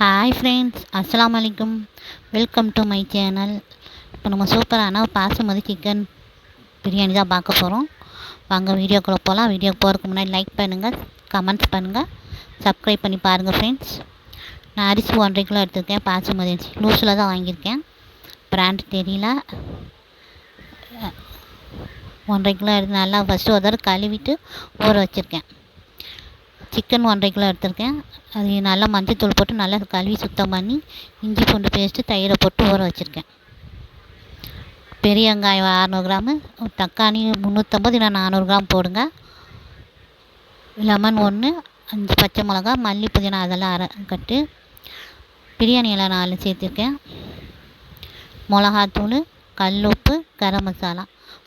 Hi friends அஸ்லாம் வலைக்கும் welcome to my channel இப்போ நம்ம சூப்பரான பாசுமதி சிக்கன் பிரியாணி தான் பார்க்க போகிறோம் வாங்க வீடியோக்குள்ளே போகலாம் வீடியோ போகிறதுக்கு முன்னாடி லைக் பண்ணுங்கள் கமெண்ட்ஸ் பண்ணுங்கள் சப்ஸ்கிரைப் பண்ணி பாருங்கள் ஃப்ரெண்ட்ஸ் நான் அரிசி ஒன்றரை கிலோ எடுத்திருக்கேன் பாசுமதி அரிசி. லூஸில் தான் வாங்கியிருக்கேன். பிராண்ட் தெரியல. ஒன்றரை கிலோ எடுத்து நல்லா ஃபஸ்ட்டு ஒரு தடவை கழுவிட்டு ஊற வச்சுருக்கேன். சிக்கன் ஒன்றரை கிலோ எடுத்திருக்கேன். அது நல்லா மஞ்சத்தூள் போட்டு நல்லா கழுவி சுத்தம் பண்ணி இஞ்சி பூண்டு பேஸ்ட்டு தயிரை போட்டு ஊற வச்சுருக்கேன். பெரிய வெங்காயம் அறநூறு கிராமு தக்காளி முந்நூற்றம்பது இல்லை நானூறு கிராம் போடுங்க. லெமன் ஒன்று அஞ்சு பச்சை மிளகா மல்லி புதினா அதெல்லாம் அரை கட்டு. பிரியாணி எல்லாம் நாலு சேர்த்துருக்கேன். மிளகாத்தூள் கல் உப்பு கரம் மசாலா.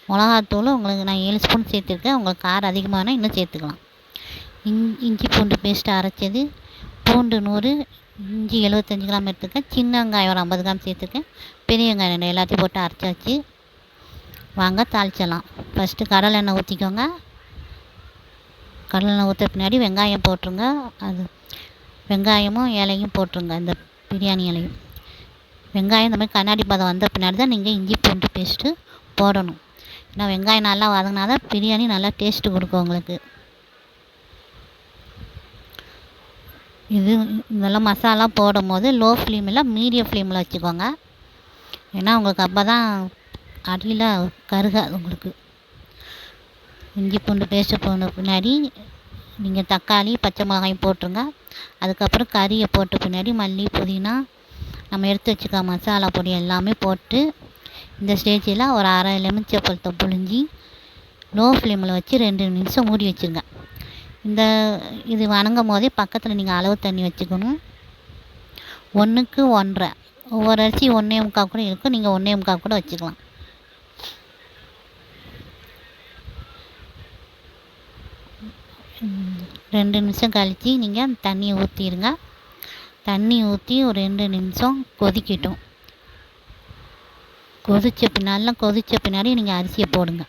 மிளகாத்தூள் உங்களுக்கு நான் ஏழு ஸ்பூன் சேர்த்துருக்கேன். உங்களுக்கு காரம் அதிகமானால் இன்னும் சேர்த்துக்கலாம். இஞ் இஞ்சி பூண்டு பேஸ்ட்டு அரைச்சது. பூண்டு நூறு இஞ்சி எழுபத்தஞ்சி கிராம் எடுத்துருக்கேன். சின்ன வெங்காயம் ஒரு ஐம்பது கிராம் சேர்த்துருக்கேன். பெரிய வெங்காயம் ரெண்டு எல்லாத்தையும் போட்டு அரைச்சாச்சு. வாங்க தாளிச்சிடலாம். ஃபஸ்ட்டு கடலை எண்ணெய் ஊற்றிக்கோங்க கடலை எண்ணெய் ஊற்ற பின்னாடி வெங்காயம் போட்டுருங்க. அது வெங்காயமும் இலையும் போட்டுருங்க இந்த பிரியாணி இலையும். வெங்காயம் இந்த மாதிரி கண்ணாடி பதம் வந்த பின்னாடி தான் நீங்கள் இஞ்சி பூண்டு பேஸ்ட்டு போடணும். ஏன்னா வெங்காயம் நல்லா வதங்கினா தான் பிரியாணி நல்லா டேஸ்ட்டு கொடுக்கும் உங்களுக்கு. இது இதெல்லாம் மசாலா போடும் போது லோ ஃப்ளேமில் மீடியம் ஃப்ளேமில் வச்சுக்கோங்க. ஏன்னா உங்களுக்கு அப்போ தான் அடியில் கருகாது உங்களுக்கு. இஞ்சி பூண்டு பேஸ்ட்டு போன பின்னாடி நீங்கள் தக்காளி பச்சை மிளகாயும் போட்டுருங்க. அதுக்கப்புறம் கறியை போட்ட பின்னாடி மல்லி புதினா நம்ம எடுத்து வச்சுக்க மசாலா பொடி எல்லாமே போட்டு இந்த ஸ்டேஜில் ஒரு அரை லெமன் சேப்பழத்தை புழிஞ்சி லோ ஃப்ளேமில் வச்சு ரெண்டு நிமிஷம் மூடி வச்சுருங்க. இந்த இது வணங்கும் போதே பக்கத்தில் நீங்கள் அளவு தண்ணி வச்சுக்கணும். ஒன்றுக்கு ஒன்றரை. ஒவ்வொரு அரிசி ஒன்றே முக்கால் கூட இருக்கும். நீங்கள் ஒன்றே முக்கால் கூட வச்சுக்கலாம். ரெண்டு நிமிஷம் கழித்து நீங்கள் தண்ணியை ஊற்றிடுங்க தண்ணி ஊற்றி ஒரு ரெண்டு நிமிஷம் கொதிக்கட்டும். கொதித்த பின்னால கொதித்த பின்னாடி நீங்கள் அரிசியை போடுங்க.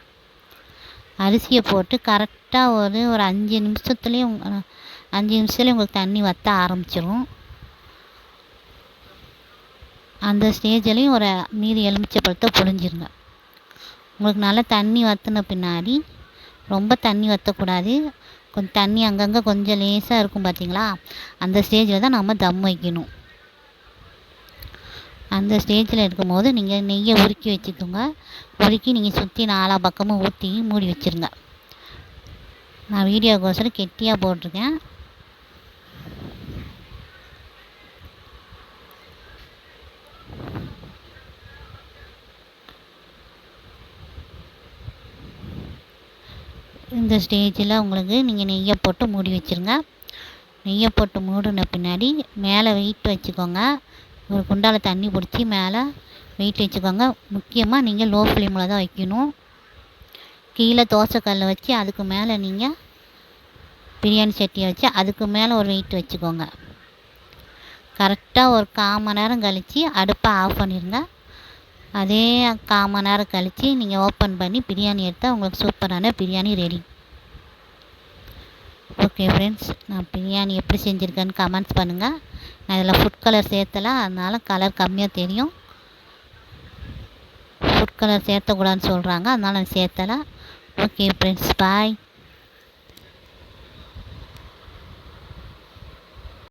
அரிசியை போட்டு கரெக்டாக ஒரு ஒரு அஞ்சு நிமிஷத்துலேயே அஞ்சு நிமிஷத்துலேயே உங்களுக்கு தண்ணி வற்ற ஆரம்பிச்சிடும் அந்த ஸ்டேஜ்லேயும் ஒரு மீதி எலுமிச்சப்பழத்தை புழிஞ்சிருங்க. உங்களுக்கு நல்லா தண்ணி வற்றின பின்னாடி ரொம்ப தண்ணி வற்றக்கூடாது கொஞ்சம் தண்ணி அங்கங்கே கொஞ்சம் லேசாக இருக்கும் பார்த்தீங்களா அந்த ஸ்டேஜில் தான் நம்ம தம் வைக்கணும். அந்த ஸ்டேஜில் இருக்கும்போது நீங்கள் நெய்யை உருக்கி வச்சுக்கோங்க. உருக்கி நீங்கள் சுற்றி நாலா பக்கமும் ஊற்றி மூடி வச்சுருங்க. நான் வீடியோக்கோசரம் கெட்டியாக போட்டிருக்கேன். இந்த ஸ்டேஜில் உங்களுக்கு நீங்கள் நெய்யை போட்டு மூடி வச்சுருங்க. நெய்யை போட்டு மூடின பின்னாடி மேலே வெயிட் வச்சுக்கோங்க. ஒரு குண்டாவில் தண்ணி பிடிச்சி மேலே வெயிட் வச்சுக்கோங்க. முக்கியமாக நீங்கள் லோ ஃப்ளேமில் தான் வைக்கணும். கீழே தோசைக்கல்லை வச்சு அதுக்கு மேலே நீங்கள் பிரியாணி சட்டியை வச்சு அதுக்கு மேலே ஒரு வெயிட் வச்சுக்கோங்க. கரெக்டாக ஒரு கால் மணி நேரம் கழித்து அடுப்பை ஆஃப் பண்ணிடுங்க அதே கால் மணி நேரம் கழித்து நீங்கள் ஓப்பன் பண்ணி பிரியாணி எடுத்தால் உங்களுக்கு சூப்பரான பிரியாணி ரெடி ஓகே ஃப்ரெண்ட்ஸ் நான் பிரியாணி எப்படி செஞ்சுருக்கேன்னு கமெண்ட்ஸ் பண்ணுங்கள் நான் இதில் ஃபுட் கலர் சேர்த்தல அதனால் கலர் கம்மியாக தெரியும். ஃபுட் கலர் சேர்த்தக்கூடாதுன்னு சொல்கிறாங்க அதனால் நான் சேர்த்தலை. Okay friends bye